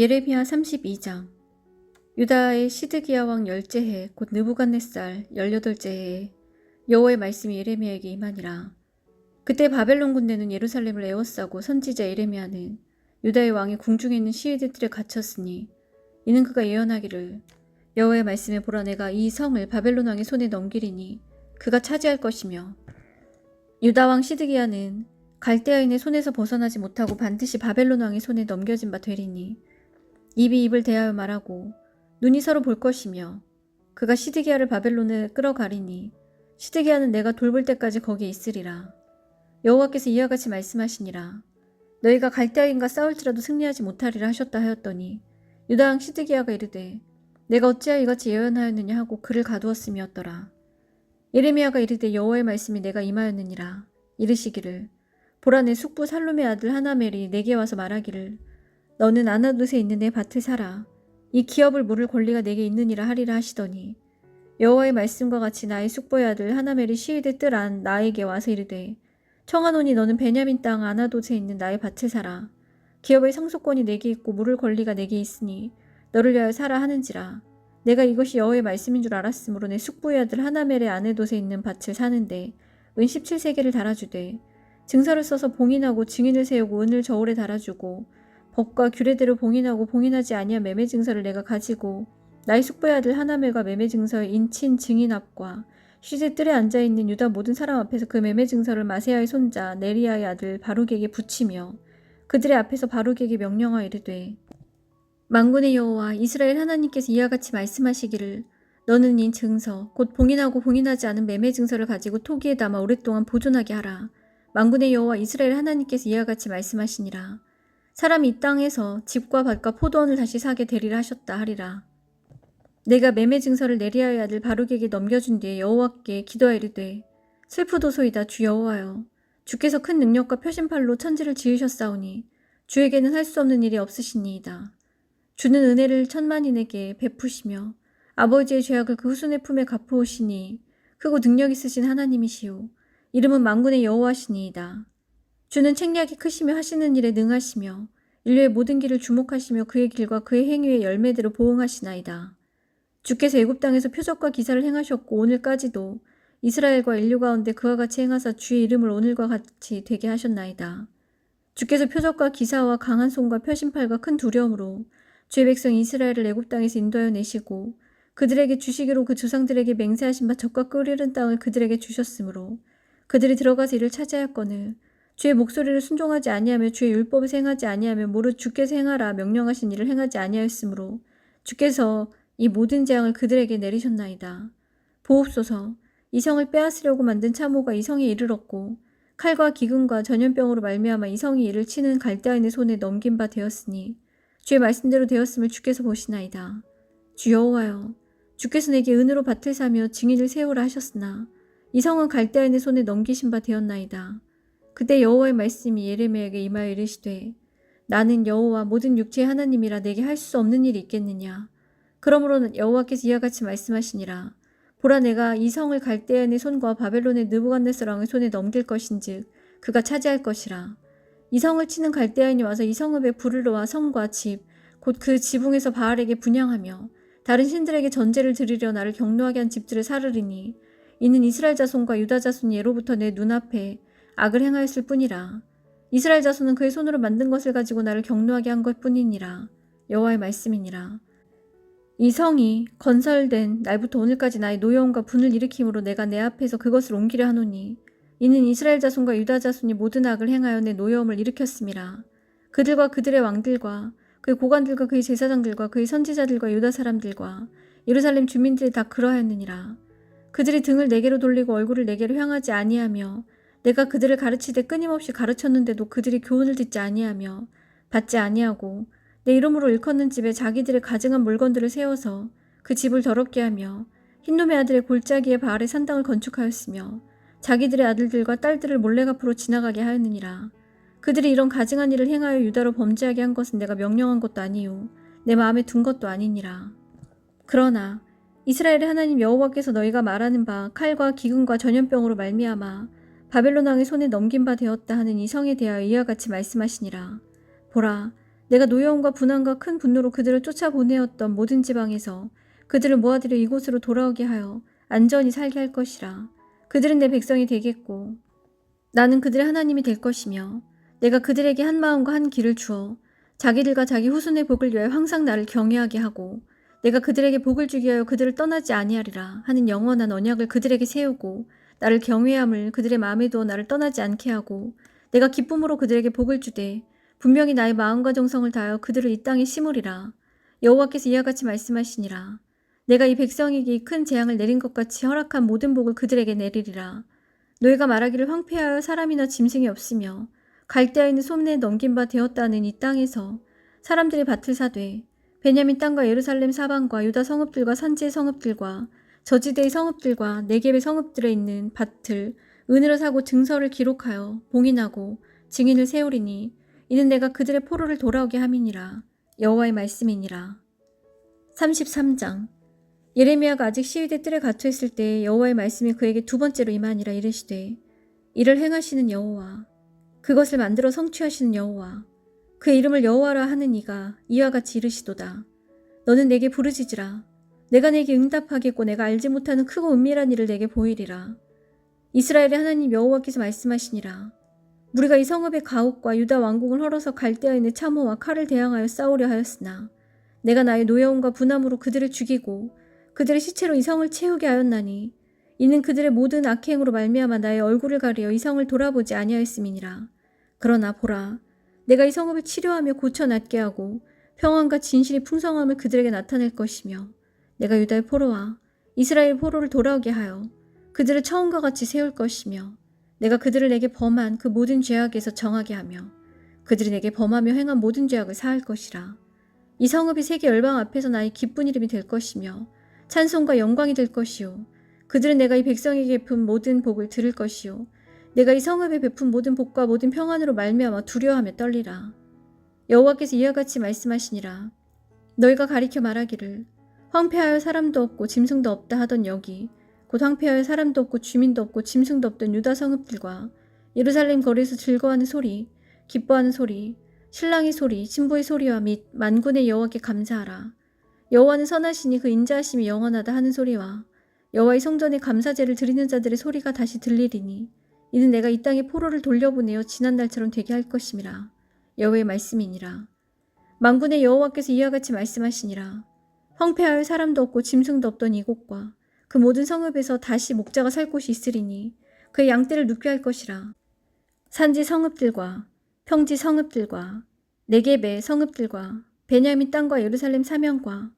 예레미야 32장. 유다의 시드기야 왕 열째 해곧 느부갓네살 열여덟째 해에 여호와의 말씀이 예레미야에게 임하니라. 그때 바벨론 군대는 예루살렘을 에워싸고 선지자 예레미야는 유다의 왕의 궁중에 있는 시위대 뜰에 갇혔으니 이는 그가 예언하기를 여호와의 말씀에 보라 내가 이 성을 바벨론 왕의 손에 넘기리니 그가 차지할 것이며. 유다 왕 시드기야는 갈대아인의 손에서 벗어나지 못하고 반드시 바벨론 왕의 손에 넘겨진 바 되리니 입이 입을 대하여 말하고 눈이 서로 볼 것이며 그가 시드기야를 바벨론에 끌어가리니 시드기야는 내가 돌볼 때까지 거기에 있으리라. 여호와께서 이와 같이 말씀하시니라. 너희가 갈대아인과 싸울지라도 승리하지 못하리라 하셨다 하였더니 유다 왕 시드기야가 이르되 내가 어찌하여 이같이 예언하였느냐 하고 그를 가두었음이었더라. 예레미야가 이르되 여호와의 말씀이 내가 임하였느니라. 이르시기를 보라 내 숙부 살룸의 아들 하나멜이 내게 와서 말하기를 너는 아나돗에 있는 내 밭을 사라. 이 기업을 물을 권리가 내게 있느니라 하리라 하시더니 여호와의 말씀과 같이 나의 숙보의 아들 하나멜이 시위대 뜰안 나에게 와서 이르되 청하노니 너는 베냐민 땅 아나돗에 있는 나의 밭을 사라. 기업의 상속권이 내게 있고 물을 권리가 내게 있으니 너를 위하여 사라 하는지라. 내가 이것이 여호와의 말씀인 줄 알았으므로 내 숙부의 아들 하나멜의 아내돗에 있는 밭을 사는데 은 17세계를 달아주되 증서를 써서 봉인하고 증인을 세우고 은을 저울에 달아주고 법과 규례대로 봉인하고 봉인하지 아니한 매매 증서를 내가 가지고 나의 숙부의 아들 하나멜과 매매 증서의 인친 증인 앞과 시제 뜰에 앉아 있는 유다 모든 사람 앞에서 그 매매 증서를 마세아의 손자 네리아의 아들 바룩에게 붙이며 그들의 앞에서 바룩에게 명령하여 이르되 만군의 여호와 이스라엘 하나님께서 이와 같이 말씀하시기를 너는 이 증서 곧 봉인하고 봉인하지 않은 매매 증서를 가지고 토기에 담아 오랫동안 보존하게 하라. 만군의 여호와 이스라엘 하나님께서 이와 같이 말씀하시니라 사람이 이 땅에서 집과 밭과 포도원을 다시 사게 되리라 하셨다 하리라. 내가 매매 증서를 네리아의 아들 바룩에게 넘겨준 뒤에 여호와께 기도하 이르되 슬프도소이다 주 여호와여 주께서 큰 능력과 표심팔로 천지를 지으셨사오니 주에게는 할 수 없는 일이 없으시니이다. 주는 은혜를 천만인에게 베푸시며 아버지의 죄악을 그 후손의 품에 갚아오시니 크고 능력 있으신 하나님이시오 이름은 만군의 여호와시니이다. 주는 책략이 크시며 하시는 일에 능하시며 인류의 모든 길을 주목하시며 그의 길과 그의 행위의 열매대로 보응하시나이다. 주께서 애굽 땅에서 표적과 기사를 행하셨고 오늘까지도 이스라엘과 인류 가운데 그와 같이 행하사 주의 이름을 오늘과 같이 되게 하셨나이다. 주께서 표적과 기사와 강한 손과 표심팔과 큰 두려움으로 주의 백성 이스라엘을 애굽 땅에서 인도하여 내시고 그들에게 주시기로 그 조상들에게 맹세하신 바 적과 끓이는 땅을 그들에게 주셨으므로 그들이 들어가서 이를 차지하였거늘 주의 목소리를 순종하지 아니하며 주의 율법을 행하지 아니하며 무릇 주께서 행하라 명령하신 일을 행하지 아니하였으므로 주께서 이 모든 재앙을 그들에게 내리셨나이다. 보옵소서 이 성을 빼앗으려고 만든 참호가 이 성에 이르렀고 칼과 기근과 전염병으로 말미암아 이 성이 이를 치는 갈대아인의 손에 넘긴 바 되었으니 주의 말씀대로 되었음을 주께서 보시나이다. 주 여호와여 주께서 내게 은으로 밭을 사며 증인을 세우라 하셨으나 이 성은 갈대아인의 손에 넘기신 바 되었나이다. 그때 여호와의 말씀이 예레미야에게 임하여 이르시되 나는 여호와 모든 육체의 하나님이라 내게 할 수 없는 일이 있겠느냐? 그러므로 여호와께서 이와 같이 말씀하시니라. 보라 내가 이 성을 갈대아인의 손과 바벨론의 느부갓네살 왕의 손에 넘길 것인즉 그가 차지할 것이라. 이 성을 치는 갈대아인이 와서 이 성읍에 불을 놓아 성과 집 곧 그 지붕에서 바알에게 분양하며 다른 신들에게 전제를 드리려 나를 경노하게 한 집들을 사르리니 이는 이스라엘 자손과 유다 자손이 예로부터 내 눈앞에 악을 행하였을 뿐이라. 이스라엘 자손은 그의 손으로 만든 것을 가지고 나를 경노하게 한 것뿐이니라. 여호와의 말씀이니라. 이 성이 건설된 날부터 오늘까지 나의 노여움과 분을 일으킴으로 내가 내 앞에서 그것을 옮기려 하노니 이는 이스라엘 자손과 유다 자손이 모든 악을 행하여 내 노여움을 일으켰음이라. 그들과 그들의 왕들과 그의 고관들과 그의 제사장들과 그의 선지자들과 유다 사람들과 예루살렘 주민들이 다 그러하였느니라. 그들이 등을 내게로 돌리고 얼굴을 내게로 향하지 아니하며 내가 그들을 가르치되 끊임없이 가르쳤는데도 그들이 교훈을 듣지 아니하며 받지 아니하고 내 이름으로 일컫는 집에 자기들의 가증한 물건들을 세워서 그 집을 더럽게 하며 흰놈의 아들의 골짜기에 바알의 산당을 건축하였으며 자기들의 아들들과 딸들을 몰래 앞으로 지나가게 하였느니라. 그들이 이런 가증한 일을 행하여 유다로 범죄하게 한 것은 내가 명령한 것도 아니요 내 마음에 둔 것도 아니니라. 그러나 이스라엘의 하나님 여호와께서 너희가 말하는 바 칼과 기근과 전염병으로 말미암아 바벨론 왕의 손에 넘긴 바 되었다 하는 이 성에 대하여 이와 같이 말씀하시니라. 보라, 내가 노여움과 분함과 큰 분노로 그들을 쫓아보내었던 모든 지방에서 그들을 모아들여 이곳으로 돌아오게 하여 안전히 살게 할 것이라. 그들은 내 백성이 되겠고 나는 그들의 하나님이 될 것이며 내가 그들에게 한 마음과 한 길을 주어 자기들과 자기 후손의 복을 위하여 항상 나를 경외하게 하고 내가 그들에게 복을 주기 위하여 그들을 떠나지 아니하리라 하는 영원한 언약을 그들에게 세우고 나를 경외함을 그들의 마음에 두어 나를 떠나지 않게 하고 내가 기쁨으로 그들에게 복을 주되 분명히 나의 마음과 정성을 다하여 그들을 이 땅에 심으리라. 여호와께서 이와 같이 말씀하시니라. 내가 이 백성에게 이 큰 재앙을 내린 것 같이 허락한 모든 복을 그들에게 내리리라. 너희가 말하기를 황폐하여 사람이나 짐승이 없으며 갈대아 있는 소문에 넘긴 바 되었다는 이 땅에서 사람들의 밭을 사되 베냐민 땅과 예루살렘 사방과 유다 성읍들과 산지의 성읍들과 저지대의 성읍들과 네겝의 성읍들에 있는 밭을 은으로 사고 증서를 기록하여 봉인하고 증인을 세우리니 이는 내가 그들의 포로를 돌아오게 함이니라. 여호와의 말씀이니라. 33장. 예레미야가 아직 시위대 뜰에 갇혀 있을 때 여호와의 말씀이 그에게 두 번째로 임하니라 이르시되 이를 행하시는 여호와 그것을 만들어 성취하시는 여호와 그의 이름을 여호와라 하는 이가 이와 같이 이르시도다. 너는 내게 부르짖으라 내가 내게 응답하겠고 내가 알지 못하는 크고 은밀한 일을 내게 보이리라. 이스라엘의 하나님 여호와께서 말씀하시니라. 우리가 이 성읍의 가옥과 유다 왕궁을 헐어서 갈대아인의 참호와 칼을 대항하여 싸우려 하였으나 내가 나의 노여움과 분함으로 그들을 죽이고 그들의 시체로 이 성을 채우게 하였나니 이는 그들의 모든 악행으로 말미암아 나의 얼굴을 가리어 이 성을 돌아보지 아니하였음이니라. 그러나 보라 내가 이 성읍을 치료하며 고쳐 낫게 하고 평안과 진실이 풍성함을 그들에게 나타낼 것이며 내가 유다의 포로와 이스라엘 포로를 돌아오게 하여 그들을 처음과 같이 세울 것이며 내가 그들을 내게 범한 그 모든 죄악에서 정하게 하며 그들이 내게 범하며 행한 모든 죄악을 사할 것이라. 이 성읍이 세계 열방 앞에서 나의 기쁜 이름이 될 것이며 찬송과 영광이 될 것이요. 그들은 내가 이 백성에게 베푼 모든 복을 들을 것이요. 내가 이 성읍에 베푼 모든 복과 모든 평안으로 말미암아 두려워하며 떨리라. 여호와께서 이와 같이 말씀하시니라. 너희가 가리켜 말하기를 황폐하여 사람도 없고 짐승도 없다 하던 여기 곧 황폐하여 사람도 없고 주민도 없고 짐승도 없던 유다 성읍들과 예루살렘 거리에서 즐거워하는 소리 기뻐하는 소리 신랑의 소리 신부의 소리와 및 만군의 여호와께 감사하라. 여호와는 선하시니 그 인자하심이 영원하다 하는 소리와 여호와의 성전에 감사제를 드리는 자들의 소리가 다시 들리리니 이는 내가 이 땅에 포로를 돌려보내어 지난날처럼 되게 할 것임이라. 여호와의 말씀이니라. 만군의 여호와께서 이와 같이 말씀하시니라 황폐하여 사람도 없고 짐승도 없던 이곳과 그 모든 성읍에서 다시 목자가 살 곳이 있으리니 그의 양떼를 눕게 할 것이라. 산지 성읍들과 평지 성읍들과 네겝의 성읍들과 베냐민 땅과 예루살렘 사명과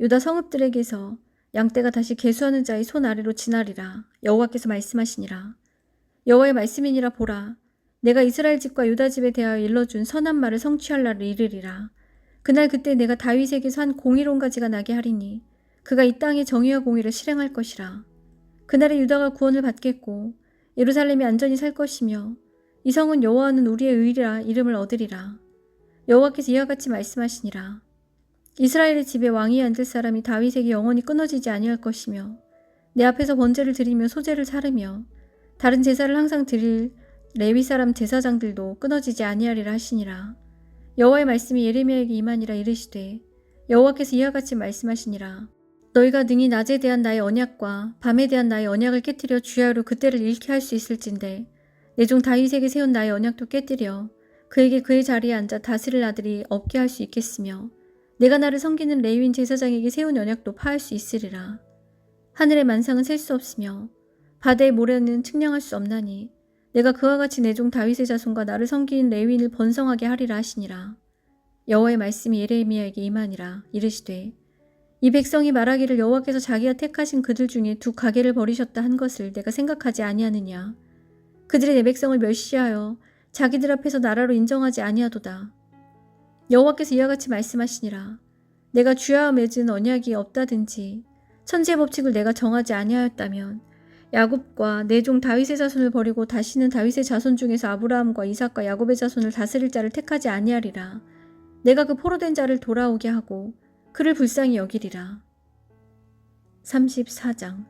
유다 성읍들에게서 양떼가 다시 계수하는 자의 손 아래로 지나리라. 여호와께서 말씀하시니라. 여호와의 말씀이니라 보라. 내가 이스라엘 집과 유다 집에 대하여 일러준 선한 말을 성취할 날을 이르리라 그날 그때 내가 다윗에게서 한 공의로운 가지가 나게 하리니 그가 이 땅의 정의와 공의를 실행할 것이라. 그날에 유다가 구원을 받겠고 예루살렘이 안전히 살 것이며 이 성은 여호와는 우리의 의리라 이름을 얻으리라. 여호와께서 이와 같이 말씀하시니라. 이스라엘의 집에 왕이 앉을 사람이 다윗에게 영원히 끊어지지 아니할 것이며 내 앞에서 번제를 드리며 소제를 사르며 다른 제사를 항상 드릴 레위 사람 제사장들도 끊어지지 아니하리라 하시니라 여호와의 말씀이 예레미야에게 임하니라 이르시되 여호와께서 이와 같이 말씀하시니라 너희가 능히 낮에 대한 나의 언약과 밤에 대한 나의 언약을 깨뜨려 주야로 그때를 잃게 할 수 있을진데 내 종 다윗에게 세운 나의 언약도 깨뜨려 그에게 그의 자리에 앉아 다스릴 아들이 없게 할 수 있겠으며 내가 나를 섬기는 레위인 제사장에게 세운 언약도 파할 수 있으리라. 하늘의 만상은 셀 수 없으며 바다의 모래는 측량할 수 없나니 내가 그와 같이 내 종 다윗의 자손과 나를 섬기는 레위인을 번성하게 하리라 하시니라. 여호와의 말씀이 예레미야에게 임하니라 이르시되 이 백성이 말하기를 여호와께서 자기가 택하신 그들 중에 두 가게를 버리셨다 한 것을 내가 생각하지 아니하느냐 그들이 내 백성을 멸시하여 자기들 앞에서 나라로 인정하지 아니하도다. 여호와께서 이와 같이 말씀하시니라. 내가 주야와 맺은 언약이 없다든지 천지의 법칙을 내가 정하지 아니하였다면 야곱과 내종 다윗의 자손을 버리고 다시는 다윗의 자손 중에서 아브라함과 이삭과 야곱의 자손을 다스릴 자를 택하지 아니하리라. 내가 그 포로된 자를 돌아오게 하고 그를 불쌍히 여기리라. 34장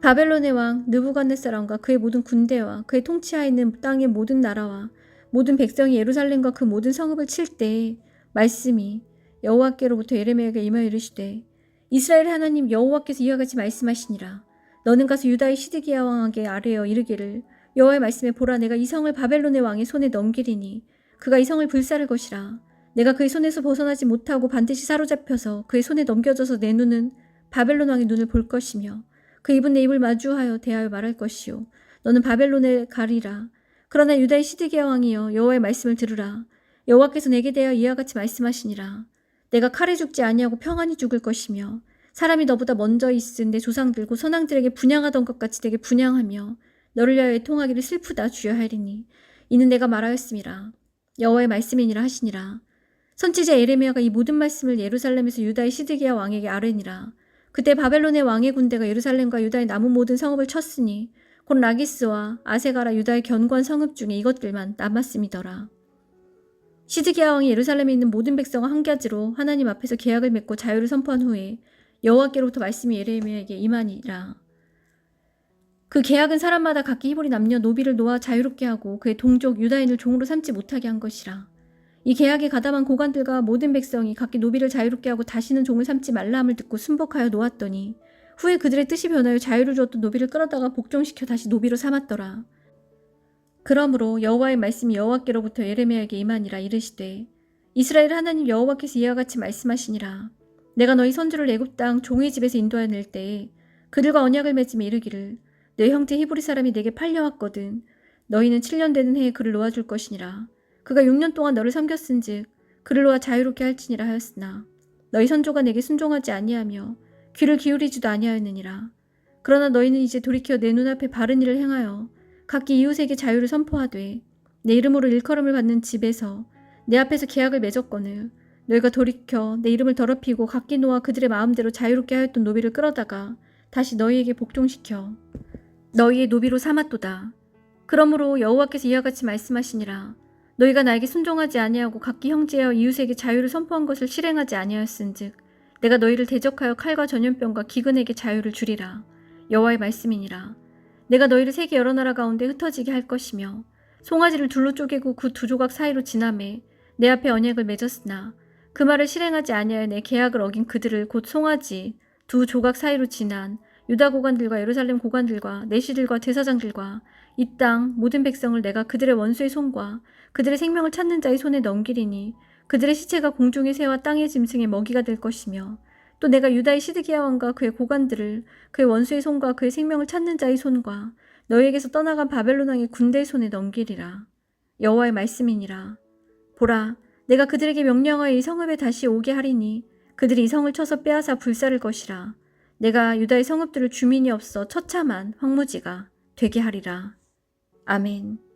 바벨론의 왕 느부갓네살왕과 그의 모든 군대와 그의 통치하에 있는 땅의 모든 나라와 모든 백성이 예루살렘과 그 모든 성읍을 칠때 말씀이 여호와께로부터 예레미야에게 임하여 이르시되 이스라엘 하나님 여호와께서 이와 같이 말씀하시니라 너는 가서 유다의 시드기야 왕에게 아뢰어 이르기를 여호와의 말씀에 보라 내가 이 성을 바벨론의 왕의 손에 넘기리니 그가 이 성을 불사를 것이라. 내가 그의 손에서 벗어나지 못하고 반드시 사로잡혀서 그의 손에 넘겨져서 내 눈은 바벨론 왕의 눈을 볼 것이며 그 입은 내 입을 마주하여 대하여 말할 것이요. 너는 바벨론에 가리라. 그러나 유다의 시드기야 왕이여 여호와의 말씀을 들으라. 여호와께서 내게 대하여 이와 같이 말씀하시니라. 내가 칼에 죽지 아니하고 평안히 죽을 것이며 사람이 너보다 먼저 있은 내 조상들고 선왕들에게 분양하던 것 같이 내게 분양하며 너를 위하여 애통하기를 슬프다 주여 하리니 이는 내가 말하였음이라 여호와의 말씀이니라 하시니라. 선지자 에레미야가 이 모든 말씀을 예루살렘에서 유다의 시드기야 왕에게 아뢰니라. 그때 바벨론의 왕의 군대가 예루살렘과 유다의 남은 모든 성읍을 쳤으니 곧 라기스와 아세가라 유다의 견고한 성읍 중에 이것들만 남았음이더라. 시드기야 왕이 예루살렘에 있는 모든 백성과 한 가지로 하나님 앞에서 계약을 맺고 자유를 선포한 후에 여호와께로부터 말씀이 예레미야에게 임하니라. 그 계약은 사람마다 각기 히브리 남녀 노비를 놓아 자유롭게 하고 그의 동족 유다인을 종으로 삼지 못하게 한 것이라. 이 계약에 가담한 고관들과 모든 백성이 각기 노비를 자유롭게 하고 다시는 종을 삼지 말라함을 듣고 순복하여 놓았더니 후에 그들의 뜻이 변하여 자유를 주었던 노비를 끌어다가 복종시켜 다시 노비로 삼았더라. 그러므로 여호와의 말씀이 여호와께로부터 예레미야에게 임하니라 이르시되 이스라엘 하나님 여호와께서 이와 같이 말씀하시니라 내가 너희 선주를 애굽 땅 종의 집에서 인도하여 낼 때에 그들과 언약을 맺으며 이르기를 내 형제 히브리 사람이 내게 팔려왔거든. 너희는 7년 되는 해에 그를 놓아줄 것이니라. 그가 6년 동안 너를 섬겼은즉 그를 놓아 자유롭게 할지니라 하였으나 너희 선조가 내게 순종하지 아니하며 귀를 기울이지도 아니하였느니라. 그러나 너희는 이제 돌이켜 내 눈앞에 바른 일을 행하여 각기 이웃에게 자유를 선포하되 내 이름으로 일컬음을 받는 집에서 내 앞에서 계약을 맺었거늘 너희가 돌이켜 내 이름을 더럽히고 각기 놓아 그들의 마음대로 자유롭게 하였던 노비를 끌어다가 다시 너희에게 복종시켜 너희의 노비로 삼았도다. 그러므로 여호와께서 이와 같이 말씀하시니라. 너희가 나에게 순종하지 아니하고 각기 형제여 이웃에게 자유를 선포한 것을 실행하지 아니하였은즉 내가 너희를 대적하여 칼과 전염병과 기근에게 자유를 주리라. 여호와의 말씀이니라. 내가 너희를 세계 여러 나라 가운데 흩어지게 할 것이며 송아지를 둘로 쪼개고 그 두 조각 사이로 지남에 내 앞에 언약을 맺었으나 그 말을 실행하지 아니하여 내 계약을 어긴 그들을 곧 송아지 두 조각 사이로 지난 유다 고관들과 예루살렘 고관들과 내시들과 제사장들과 이 땅 모든 백성을 내가 그들의 원수의 손과 그들의 생명을 찾는 자의 손에 넘기리니 그들의 시체가 공중의 새와 땅의 짐승의 먹이가 될 것이며 또 내가 유다의 시드기야 왕과 그의 고관들을 그의 원수의 손과 그의 생명을 찾는 자의 손과 너희에게서 떠나간 바벨론 왕의 군대의 손에 넘기리라. 여호와의 말씀이니라. 보라, 내가 그들에게 명령하여 이 성읍에 다시 오게 하리니 그들이 이 성을 쳐서 빼앗아 불사를 것이라. 내가 유다의 성읍들을 주민이 없어 처참한 황무지가 되게 하리라. 아멘.